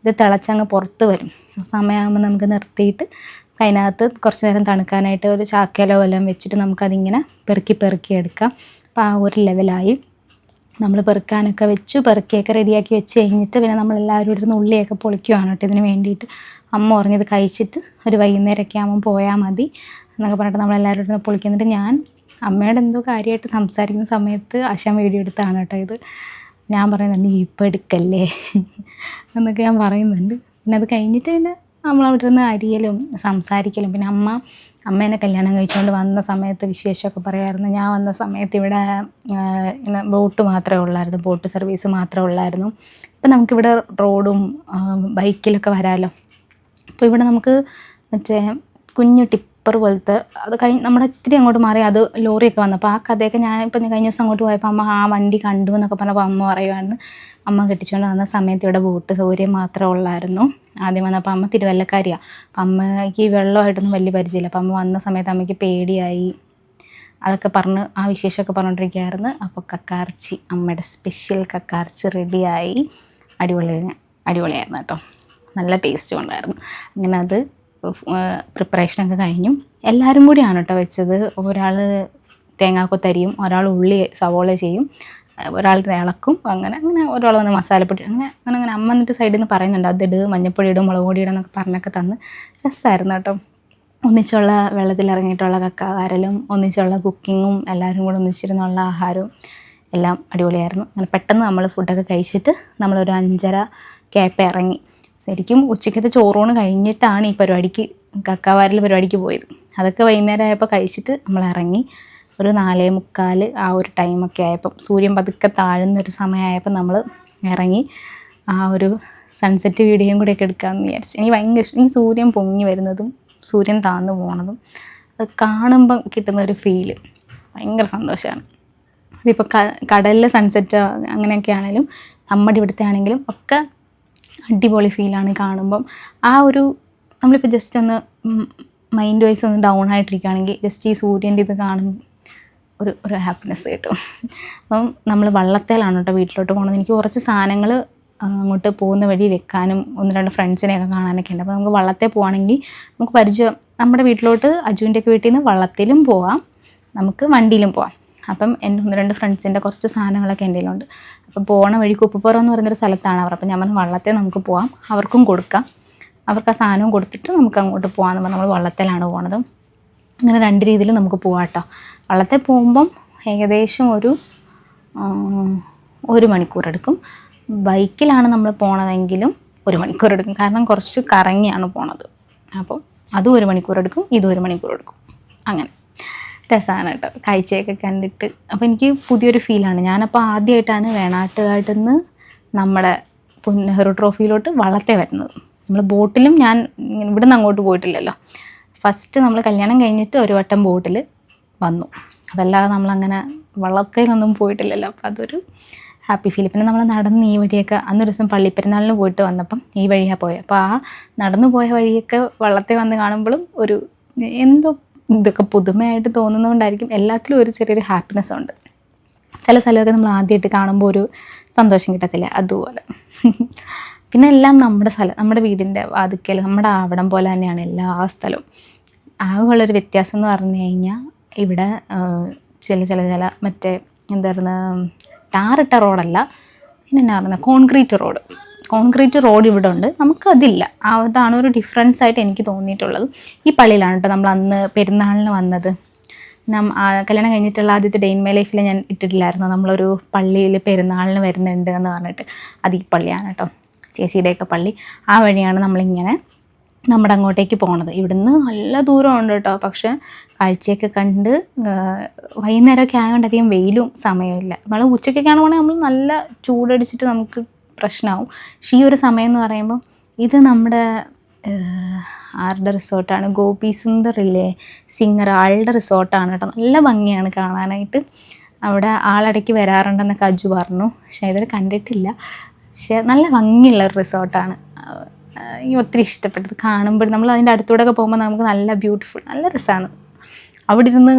[SPEAKER 1] ഇത് തിളച്ചങ്ങ് പുറത്ത് വരും. സമയമാകുമ്പോൾ നമുക്ക് നിർത്തിയിട്ട് അതിനകത്ത് കുറച്ച് നേരം തണുക്കാനായിട്ട് ഒരു ചാക്കയിലോ എല്ലാം വെച്ചിട്ട് നമുക്കതിങ്ങനെ പെറുക്കി പെറുക്കി എടുക്കാം. അപ്പോൾ ആ ഒരു ലെവലായി നമ്മൾ പെറുക്കാനൊക്കെ വെച്ചു പെറുക്കിയൊക്കെ റെഡിയാക്കി വെച്ച് കഴിഞ്ഞിട്ട് പിന്നെ നമ്മൾ എല്ലാവരും ഇരുന്ന് ഉള്ളിയൊക്കെ പൊളിക്കുവാണ് കേട്ടോ ഇതിന് വേണ്ടിയിട്ട്. അമ്മ പറഞ്ഞത് കഴിച്ചിട്ട് ഒരു വൈകുന്നേരമൊക്കെ ആകുമ്പോൾ പോയാൽ മതി എന്നൊക്കെ പറഞ്ഞിട്ട് നമ്മളെല്ലാവരും ഇരുന്ന് പൊളിക്കുന്നിട്ട് ഞാൻ അമ്മയോട് എന്തോ കാര്യമായിട്ട് സംസാരിക്കുന്ന സമയത്ത് അശം വീഡിയോ എടുത്താണ് കേട്ടോ ഇത്. ഞാൻ പറയുന്നുണ്ട് "നീ ഇപ്പം എടുക്കല്ലേ? എന്നൊക്കെ ഞാൻ പറയുന്നുണ്ട്. പിന്നെ അത് കഴിഞ്ഞിട്ട് പിന്നെ നമ്മളവിടെ നിന്ന് അരിയലും സംസാരിക്കലും. പിന്നെ അമ്മ അമ്മേനെ കല്യാണം കഴിച്ചുകൊണ്ട് വന്ന സമയത്ത് വിശേഷമൊക്കെ പറയായിരുന്നു. ഞാൻ വന്ന സമയത്ത് ഇവിടെ ഇങ്ങനെ ബോട്ട് മാത്രമേ ഉള്ളായിരുന്നു. ബോട്ട് സർവീസ് മാത്രമേ ഉള്ളായിരുന്നു. ഇപ്പം നമുക്കിവിടെ റോഡും ബൈക്കിലൊക്കെ വരാമല്ലോ അപ്പോൾ ഇവിടെ നമുക്ക് മറ്റേ കുഞ്ഞു ടിപ്പർ പോലത്തെ അത് കഴിഞ്ഞ് നമ്മുടെ ഇത്തിരി അങ്ങോട്ട് മാറി അത് ലോറിയൊക്കെ വന്നു. അപ്പോൾ ആ കഥയൊക്കെ ഞാൻ ഇപ്പം കഴിഞ്ഞ ദിവസം അങ്ങോട്ട് പോയപ്പോൾ അമ്മ ആ വണ്ടി കണ്ടു എന്നൊക്കെ പറഞ്ഞപ്പോൾ അമ്മ പറയുവാണ്. അമ്മ കെട്ടിച്ചുകൊണ്ട് വന്ന സമയത്ത് ഇവിടെ ബോട്ട് സൗകര്യം മാത്രമേ ഉള്ളായിരുന്നു. ആദ്യം വന്നപ്പോൾ അമ്മ തിരുവല്ലക്കാരിയാണ് അപ്പം അമ്മയ്ക്ക് വെള്ളമായിട്ടൊന്നും വലിയ പരിചയമില്ല. അപ്പം അമ്മ വന്ന സമയത്ത് അമ്മയ്ക്ക് പേടിയായി. അതൊക്കെ പറഞ്ഞ് ആ വിശേഷമൊക്കെ പറഞ്ഞുകൊണ്ടിരിക്കുകയായിരുന്നു അപ്പോൾ കക്കാർച്ചി അമ്മയുടെ സ്പെഷ്യൽ കക്കാർച്ചി റെഡിയായി അടിപൊളി അടിപൊളിയായിരുന്നു കേട്ടോ. നല്ല ടേസ്റ്റും ഉണ്ടായിരുന്നു. അങ്ങനെ അത് പ്രിപ്പറേഷനൊക്കെ കഴിഞ്ഞു. എല്ലാവരും കൂടിയാണ് കേട്ടോ വെച്ചത്. ഒരാൾ തേങ്ങാക്കൊത്തരിയും ഒരാൾ ഉള്ളി സവോള ചെയ്യും. ഒരാൾ ഇളക്കും. അങ്ങനെ അങ്ങനെ ഒരാൾ വന്ന് മസാലപ്പൊടി അങ്ങനെ അങ്ങനെ അങ്ങനെ അമ്മ എന്നിട്ട് സൈഡിൽ നിന്ന് പറയുന്നുണ്ട് അതിട് മഞ്ഞപ്പൊടി ഇടും മുളക് പൊടി ഇടും എന്നൊക്കെ പറഞ്ഞൊക്കെ തന്ന്. രസമായിരുന്നു കേട്ടോ. ഒന്നിച്ചുള്ള വെള്ളത്തിൽ ഇറങ്ങിയിട്ടുള്ള കക്ക വരലും ഒന്നിച്ചുള്ള കുക്കിങ്ങും എല്ലാവരും കൂടെ ഒന്നിച്ചിരുന്നുള്ള ആഹാരവും എല്ലാം അടിപൊളിയായിരുന്നു. അങ്ങനെ പെട്ടെന്ന് നമ്മൾ ഫുഡൊക്കെ കഴിച്ചിട്ട് നമ്മളൊരു അഞ്ചര കേപ്പ ഇറങ്ങി. ശരിക്കും ഉച്ചയ്ക്കത്തെ ചോറൂണ് കഴിഞ്ഞിട്ടാണ് ഈ പരിപാടിക്ക് കക്കാവാരൽ പരിപാടിക്ക് പോയത്. അതൊക്കെ വൈകുന്നേരം ആയപ്പോൾ കഴിച്ചിട്ട് നമ്മൾ ഇറങ്ങി. ഒരു നാലേ മുക്കാൽ ആ ഒരു ടൈമൊക്കെ ആയപ്പം സൂര്യൻ പതുക്കെ താഴുന്ന ഒരു സമയമായപ്പോൾ നമ്മൾ ഇറങ്ങി ആ ഒരു സൺസെറ്റ് വീഡിയോയും കൂടെയൊക്കെ എടുക്കാമെന്ന് വിചാരിച്ചു. എനിക്ക് ഭയങ്കര ഇഷ്ടം. ഈ സൂര്യൻ പൊങ്ങി വരുന്നതും സൂര്യൻ താഴ്ന്നു പോണതും അത് കാണുമ്പം കിട്ടുന്ന ഒരു ഫീൽ ഭയങ്കര സന്തോഷമാണ് അതിപ്പോൾ ക കടലിലെ സൺസെറ്റ് അങ്ങനെയൊക്കെ ആണെങ്കിലും നമ്മുടെ ഇവിടുത്തെ ആണെങ്കിലും ഒക്കെ അടിപൊളി ഫീലാണ് കാണുമ്പം. ആ ഒരു നമ്മളിപ്പോൾ ജസ്റ്റ് ഒന്ന് മൈൻഡ് വൈസ് ഒന്ന് ഡൗൺ ആയിട്ടിരിക്കുകയാണെങ്കിൽ ജസ്റ്റ് ഈ സൂര്യന്റെ ഇത് കാണും ഒരു ഒരു ഹാപ്പിനെസ് കിട്ടും. അപ്പം നമ്മൾ വള്ളത്തേലാണ് കേട്ടോ വീട്ടിലോട്ട് പോകുന്നത് എനിക്ക് കുറച്ച് സാധനങ്ങൾ അങ്ങോട്ട് പോകുന്ന വഴി വെക്കാനും ഒന്ന് രണ്ട് ഫ്രണ്ട്സിനെയൊക്കെ കാണാനൊക്കെ ഉണ്ട്. അപ്പോൾ നമുക്ക് വള്ളത്തെ പോവാണെങ്കിൽ നമുക്ക് പരിചയം നമ്മുടെ വീട്ടിലോട്ട് അജുവിന്റെ ഒക്കെ വീട്ടിൽ നിന്ന് വള്ളത്തിലും പോവാം. നമുക്ക് വണ്ടിയിലും പോവാം. അപ്പം എന്റെ ഒന്ന് രണ്ട് ഫ്രണ്ട്സിന്റെ കുറച്ച് സാധനങ്ങളൊക്കെ എന്റെ കയ്യിലുണ്ട്. അപ്പം പോണ വഴി കുപ്പപ്പുറം എന്ന് പറയുന്നൊരു സ്ഥലത്താണ് അവർ. അപ്പം ഞാൻ പറഞ്ഞു വള്ളത്തെ നമുക്ക് പോവാം. അവർക്കും കൊടുക്കാം. അവർക്ക് ആ സാധനവും കൊടുത്തിട്ട് നമുക്ക് അങ്ങോട്ട് പോകാമെന്ന് പറഞ്ഞാൽ നമ്മൾ വള്ളത്തിലാണ് പോണത്. അങ്ങനെ രണ്ട് രീതിയിൽ നമുക്ക് പോവാം കേട്ടോ. വള്ളത്തിൽ പോകുമ്പം ഏകദേശം ഒരു ഒരു മണിക്കൂർ എടുക്കും. ബൈക്കിലാണ് നമ്മൾ പോണതെങ്കിലും ഒരു മണിക്കൂർ എടുക്കും. കാരണം കുറച്ച് കറങ്ങിയാണ് പോണത്. അപ്പം അതും ഒരു മണിക്കൂർ എടുക്കും ഇതും ഒരു മണിക്കൂർ എടുക്കും. അങ്ങനെ. രസമാണ് കേട്ടോ. കാഴ്ചയൊക്കെ കണ്ടിട്ട്. അപ്പോൾ എനിക്ക് പുതിയൊരു ഫീലാണ്. ഞാനപ്പോൾ ആദ്യമായിട്ടാണ് വേണാട്ടുകാട്ടിൽ നിന്ന് നമ്മുടെ നെഹ്റു ട്രോഫിയിലോട്ട് വള്ളത്തെ വരുന്നത്. നമ്മൾ ബോട്ടിലും ഞാൻ ഇവിടുന്ന് അങ്ങോട്ട് പോയിട്ടില്ലല്ലോ. ഫസ്റ്റ് നമ്മൾ കല്യാണം കഴിഞ്ഞിട്ട് ഒരു വട്ടം ബോട്ടിൽ വന്നു. അതല്ലാതെ നമ്മളങ്ങനെ വള്ളത്തേലൊന്നും പോയിട്ടില്ലല്ലോ. അപ്പോൾ അതൊരു ഹാപ്പി ഫീൽ പിന്നെ നമ്മൾ നടന്ന് ഈ വഴിയൊക്കെ അന്നൊരു ദിവസം പള്ളിപ്പെരുന്നാളിന് പോയിട്ട് വന്നപ്പം ഈ വഴിയാണ് പോയത് അപ്പോൾ ആ നടന്നു പോയ വഴിയൊക്കെ വള്ളത്തെ വന്ന് കാണുമ്പോഴും ഒരു എന്തോ ഇതൊക്കെ പുതുമയായിട്ട് തോന്നുന്നതുകൊണ്ടായിരിക്കും എല്ലാത്തിലും ഒരു ചെറിയൊരു ഹാപ്പിനെസ് ഉണ്ട്. ചില സ്ഥലമൊക്കെ നമ്മൾ ആദ്യമായിട്ട് കാണുമ്പോൾ ഒരു സന്തോഷം കിട്ടത്തില്ല. അതുപോലെ. പിന്നെ എല്ലാം നമ്മുടെ സ്ഥലം നമ്മുടെ വീടിന്റെ വാതിക്കൽ നമ്മുടെ ആവടം പോലെ തന്നെയാണ് എല്ലാ സ്ഥലവും. ആകെയുള്ളൊരു വ്യത്യാസം എന്ന് പറഞ്ഞു കഴിഞ്ഞാൽ ഇവിടെ ചില ചില ചില മറ്റേ എന്തായിരുന്നു ടാറിട്ട റോഡല്ല പിന്നെ എന്നാ പറയുന്നത് കോൺക്രീറ്റ് റോഡ്. കോൺക്രീറ്റ് റോഡ് ഇവിടെ ഉണ്ട്. നമുക്കതില്ല അതാണ് ഒരു ഡിഫറൻസ് ആയിട്ട് എനിക്ക് തോന്നിയിട്ടുള്ളത്. ഈ പള്ളിയിലാണ് കേട്ടോ നമ്മൾ അന്ന് പെരുന്നാളിന് വന്നത്. നം കല്യാണം കഴിഞ്ഞിട്ടുള്ള ആദ്യത്തെ ഡെയിൻ ഡെയിൻമേ ലൈഫിൽ ഞാൻ ഇട്ടിട്ടില്ലായിരുന്നു. നമ്മളൊരു പള്ളിയിൽ പെരുന്നാളിന് വരുന്നുണ്ട് എന്ന് പറഞ്ഞിട്ട്. അത് ഈ പള്ളിയാണ് കേട്ടോ. ചേച്ചിയുടെയൊക്കെ പള്ളി. ആ വഴിയാണ് നമ്മളിങ്ങനെ നമ്മുടെ അങ്ങോട്ടേക്ക് പോണത്. ഇവിടുന്ന് നല്ല ദൂരമുണ്ട് കേട്ടോ പക്ഷെ കാഴ്ചയൊക്കെ കണ്ട് വൈകുന്നേരമൊക്കെ ആയതുകൊണ്ട് അധികം വെയിലും സമയമില്ല. നമ്മൾ ഉച്ചയ്ക്കൊക്കെ ആണെങ്കിൽ നമ്മൾ നല്ല ചൂടടിച്ചിട്ട് നമുക്ക് പ്രശ്നമാവും. പക്ഷേ ഈ ഒരു സമയം എന്ന് പറയുമ്പോൾ ഇത് നമ്മുടെ ആരുടെ റിസോർട്ടാണ് ഗോപി സുന്ദർ ഇല്ലേ? സിംഗർ ആളുടെ റിസോർട്ടാണ് കേട്ടോ നല്ല ഭംഗിയാണ് കാണാനായിട്ട്. അവിടെ ആളിടയ്ക്ക് വരാറുണ്ടെന്നൊക്കെ അജു പറഞ്ഞു. പക്ഷേ ഇതുവരെ കണ്ടിട്ടില്ല. പക്ഷേ നല്ല ഭംഗിയുള്ള റിസോർട്ടാണ് എനിക്ക് ഒത്തിരി ഇഷ്ടപ്പെട്ടത് കാണുമ്പോൾ നമ്മൾ അതിന്റെ അടുത്തൂടെ ഒക്കെ പോകുമ്പോൾ നമുക്ക് നല്ല ബ്യൂട്ടിഫുൾ നല്ല രസമാണ്. അവിടെ ഇരുന്ന്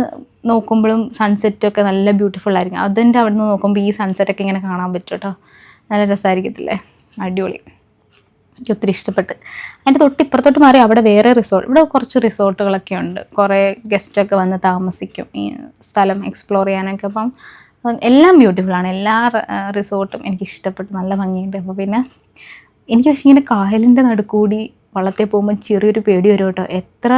[SPEAKER 1] നോക്കുമ്പോഴും സൺസെറ്റൊക്കെ നല്ല ബ്യൂട്ടിഫുൾ ആയിരിക്കും. അതിന്റെ അവിടെ നിന്ന് നോക്കുമ്പോൾ ഈ സൺസെറ്റൊക്കെ ഇങ്ങനെ കാണാൻ പറ്റും കേട്ടോ നല്ല രസമായിരിക്കത്തില്ലേ? അടിപൊളി. എനിക്ക് ഒത്തിരി ഇഷ്ടപ്പെട്ട്. അതിന്റെ തൊട്ടിപ്പുറത്തോട്ട് മാറി അവിടെ വേറെ റിസോർട്ട് ഇവിടെ കുറച്ച് റിസോർട്ടുകളൊക്കെ ഉണ്ട്. കുറേ ഗസ്റ്റൊക്കെ വന്ന് താമസിക്കും. ഈ സ്ഥലം എക്സ്പ്ലോർ ചെയ്യാനൊക്കെ അപ്പം എല്ലാം ആണ്. എല്ലാ റിസോർട്ടും എനിക്ക് ഇഷ്ടപ്പെട്ടു. നല്ല ഭംഗിയുണ്ട്. അപ്പോൾ പിന്നെ എനിക്ക് പക്ഷേ ഇങ്ങനെ കായലിന്റെ നടുക്കൂടി വള്ളത്തിൽ പോകുമ്പോൾ ചെറിയൊരു പേടി വരും കേട്ടോ. എത്ര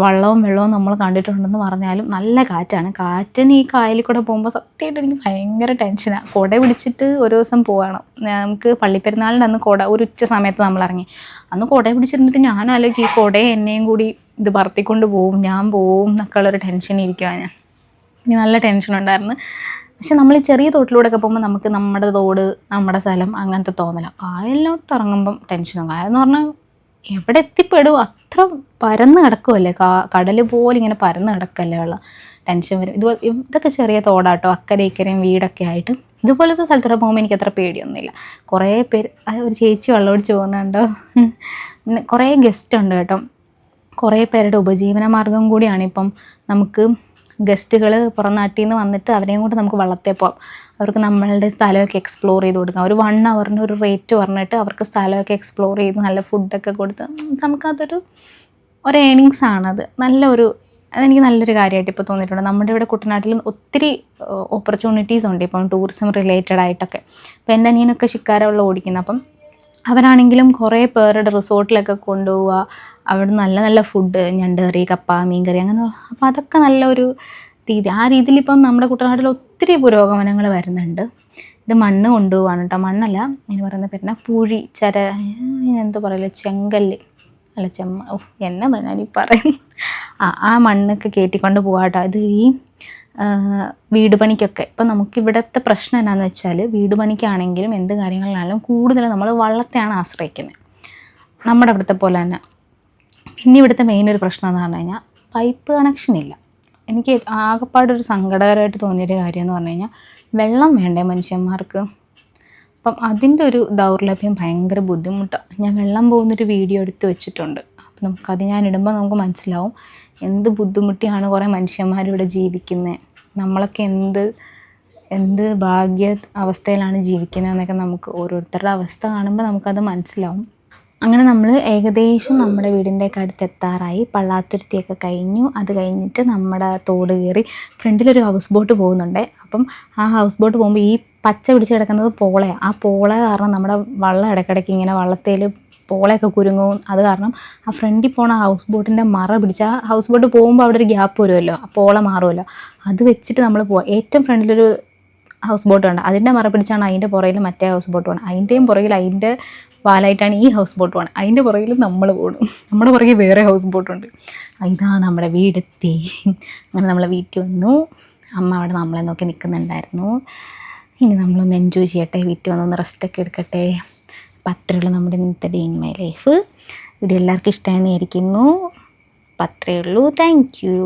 [SPEAKER 1] വള്ളവും വെള്ളവും നമ്മൾ കണ്ടിട്ടുണ്ടെന്ന് പറഞ്ഞാലും നല്ല കാറ്റാണ്. കാറ്റിന് ഈ കായലിൽ കൂടെ പോകുമ്പോൾ സത്യമായിട്ട് എനിക്ക് ഭയങ്കര ടെൻഷനാണ് കുട പിടിച്ചിട്ട് ഒരു ദിവസം പോകണം നമുക്ക് പള്ളിപ്പെരുന്നാളിന്റെ അന്ന് കുട ഒരു ഉച്ച സമയത്ത് നമ്മൾ ഇറങ്ങി. അന്ന് കുട പിടിച്ചിരുന്നിട്ട് ഞാൻ ആലോചിക്കും ഈ കുടയെ എന്നെയും കൂടി ഇത് പറത്തിക്കൊണ്ട് പോവും ഞാൻ പോവും എന്നൊക്കെ ഉള്ളൊരു ടെൻഷൻ ഇരിക്കുവാണ് ഞാൻ. എനിക്ക് നല്ല ടെൻഷൻ ഉണ്ടായിരുന്നു. പക്ഷെ നമ്മൾ ചെറിയ തോട്ടിലൂടെ ഒക്കെ പോകുമ്പോൾ നമുക്ക് നമ്മുടെ തോട് നമ്മുടെ സ്ഥലം അങ്ങനത്തെ തോന്നല. കായലിലോട്ട് ഇറങ്ങുമ്പം ടെൻഷനും. കായലെന്ന് പറഞ്ഞാൽ എവിടെ എത്തിപ്പെടും? അത്ര പരന്ന് കിടക്കുമല്ലേ കാ കടൽ പോലെ ഇങ്ങനെ പരന്ന് കിടക്കല്ലേ വെള്ളം ടെൻഷൻ വരും. ഇതുപോലെ ഇതൊക്കെ ചെറിയ തോടാട്ടോ. അക്കരെ ഇക്കരയും വീടൊക്കെ ആയിട്ട് ഇതുപോലത്തെ സ്ഥലത്തൂടെ പോകുമ്പോൾ എനിക്ക് അത്ര പേടിയൊന്നുമില്ല. കുറേ പേര് ഒരു ചേച്ചി വെള്ളം ഒടിച്ച് പോകുന്നുണ്ടോ? കുറേ ഗസ്റ്റ് ഉണ്ട് കേട്ടോ. കുറേ പേരുടെ ഉപജീവന മാർഗം കൂടിയാണ് ഇപ്പം നമുക്ക് ഗസ്റ്റുകൾ പുറം നാട്ടിൽ നിന്ന് വന്നിട്ട് അവരെയും കൂടെ നമുക്ക് വള്ളത്തെ പോകാം അവർക്ക് നമ്മളുടെ സ്ഥലമൊക്കെ എക്സ്പ്ലോർ ചെയ്ത് കൊടുക്കാം. ഒരു വൺ അവറിന് ഒരു റേറ്റ് പറഞ്ഞിട്ട് അവർക്ക് സ്ഥലമൊക്കെ എക്സ്പ്ലോർ ചെയ്ത് നല്ല ഫുഡൊക്കെ കൊടുത്ത് നമുക്കതൊരു ഒരു ഏണിങ്സ് ആണത്. നല്ലൊരു അതെനിക്ക് നല്ലൊരു കാര്യമായിട്ട് ഇപ്പോൾ തോന്നിയിട്ടുണ്ട്. നമ്മുടെ ഇവിടെ കുട്ടനാട്ടിൽ ഒത്തിരി ഓപ്പർച്യൂണിറ്റീസ് ഉണ്ട്. ഇപ്പം ടൂറിസം റിലേറ്റഡ് ആയിട്ടൊക്കെ. അപ്പോൾ എന്റെ അനിയനൊക്കെ ശിക്കാരമുള്ള ഓടിക്കുന്നത് അപ്പം അവരാണെങ്കിലും കുറേ പേരുടെ റിസോർട്ടിലൊക്കെ കൊണ്ടുപോവുക. അവിടെ നല്ല നല്ല ഫുഡ് ഞണ്ട് കറി കപ്പ മീൻ കറി അങ്ങനെ അപ്പോൾ അതൊക്കെ നല്ലൊരു രീതി. ആ രീതിയിൽ ഇപ്പം നമ്മുടെ കുട്ടനാട്ടിൽ ഒത്തിരി പുരോഗമനങ്ങൾ വരുന്നുണ്ട്. ഇത് മണ്ണ് കൊണ്ടുപോവാണ് കേട്ടോ മണ്ണല്ല ഇനി പറയുന്ന പിന്നെ പൂഴി ചര എന്തോ പറയില്ല ചെങ്കല്ല്. അല്ല ചെമ്മ ഓ എന്നതാ ഞാനീ പറയും ആ ആ മണ്ണൊക്കെ കയറ്റിക്കൊണ്ട് പോവാട്ടോ ഇത് ഈ വീട് പണിക്കൊക്കെ. ഇപ്പം നമുക്ക് ഇവിടുത്തെ പ്രശ്നം എന്നാന്ന് വെച്ചാൽ വീട് പണിക്കാണെങ്കിലും എന്ത് കാര്യങ്ങളിലാണെങ്കിലും കൂടുതൽ നമ്മൾ വള്ളത്തെയാണ് ആശ്രയിക്കുന്നത് നമ്മുടെ അവിടുത്തെ പോലെ തന്നെ. പിന്നെ ഇവിടുത്തെ മെയിൻ ഒരു പ്രശ്നം എന്ന് പറഞ്ഞു കഴിഞ്ഞാൽ പൈപ്പ് കണക്ഷൻ ഇല്ല. എനിക്ക് ആകെപ്പാടൊരു സങ്കടകരമായിട്ട് തോന്നിയൊരു കാര്യം എന്ന് പറഞ്ഞു കഴിഞ്ഞാൽ വെള്ളം വേണ്ടേ മനുഷ്യന്മാർക്ക്? അപ്പം അതിന്റെ ഒരു ദൗർലഭ്യം ഭയങ്കര ബുദ്ധിമുട്ടാണ് ഞാൻ വെള്ളം പോകുന്നൊരു വീഡിയോ എടുത്ത് വെച്ചിട്ടുണ്ട്. അപ്പം നമുക്കത് ഞാൻ ഇടുമ്പോൾ നമുക്ക് മനസ്സിലാവും. എന്ത് ബുദ്ധിമുട്ടിയാണ് കുറേ മനുഷ്യന്മാരിവിടെ ജീവിക്കുന്നത് നമ്മളൊക്കെ എന്ത് എന്ത് ഭാഗ്യ അവസ്ഥയിലാണ് ജീവിക്കുന്നതെന്നൊക്കെ നമുക്ക് ഓരോരുത്തരുടെ അവസ്ഥ കാണുമ്പോൾ നമുക്കത് മനസ്സിലാവും. അങ്ങനെ നമ്മൾ ഏകദേശം നമ്മുടെ വീടിന്റെ ഒക്കെ അടുത്ത് എത്താറായി പള്ളാത്തുരുത്തിയൊക്കെ കഴിഞ്ഞു. അത് കഴിഞ്ഞിട്ട് നമ്മുടെ തോട് കയറി ഫ്രണ്ടിലൊരു ഹൗസ് ബോട്ട് പോകുന്നുണ്ട്. അപ്പം ആ ഹൗസ് ബോട്ട് പോകുമ്പോൾ ഈ പച്ച പിടിച്ച് കിടക്കുന്നത് പോളയാണ് ആ പോള കാരണം നമ്മുടെ വള്ളം ഇടയ്ക്കിടയ്ക്ക് ഇങ്ങനെ വള്ളത്തേൽ പോളയൊക്കെ കുരുങ്ങും. അത് കാരണം ആ ഫ്രണ്ടിൽ പോണ ഹൗസ് ബോട്ടിന്റെ മറ പിടിച്ച് ആ ഹൗസ് ബോട്ട് പോകുമ്പോൾ അവിടെ ഒരു ഗ്യാപ്പ് വരുമല്ലോ. പോള മാറുമല്ലോ. അത് വെച്ചിട്ട് നമ്മൾ പോവാം. ഏറ്റവും ഫ്രണ്ടിലൊരു ഹൗസ് ബോട്ട് ഉണ്ട് അതിന്റെ മറ പിടിച്ചാണ് അതിന്റെ പുറകിൽ മറ്റേ ഹൗസ് ബോട്ട് പോകണം അതിന്റെയും പുറകിൽ അതിന്റെ പാലായിട്ടാണ് ഈ ഹൗസ് ബോട്ട് പോകണം അതിന്റെ പുറകിൽ നമ്മൾ പോകണം നമ്മുടെ പുറകിൽ വേറെ ഹൗസ് ബോട്ടുണ്ട് ഇതാ നമ്മുടെ വീടെത്തി അങ്ങനെ നമ്മളെ വീട്ടിൽ വന്നു. അമ്മ അവിടെ നമ്മളെ നോക്കി നിൽക്കുന്നുണ്ടായിരുന്നു ഇനി നമ്മളൊന്ന് എൻജോയ് ചെയ്യട്ടെ. വീട്ടിൽ വന്നൊന്ന് റെസ്റ്റൊക്കെ എടുക്കട്ടെ. അപ്പം അത്രയുള്ള നമ്മുടെ ഇന്നത്തെ day in my life video എല്ലാവർക്കും ഇഷ്ടമായിരിക്കുന്നു അപ്പം അത്രയേ ഉള്ളൂ. Thank you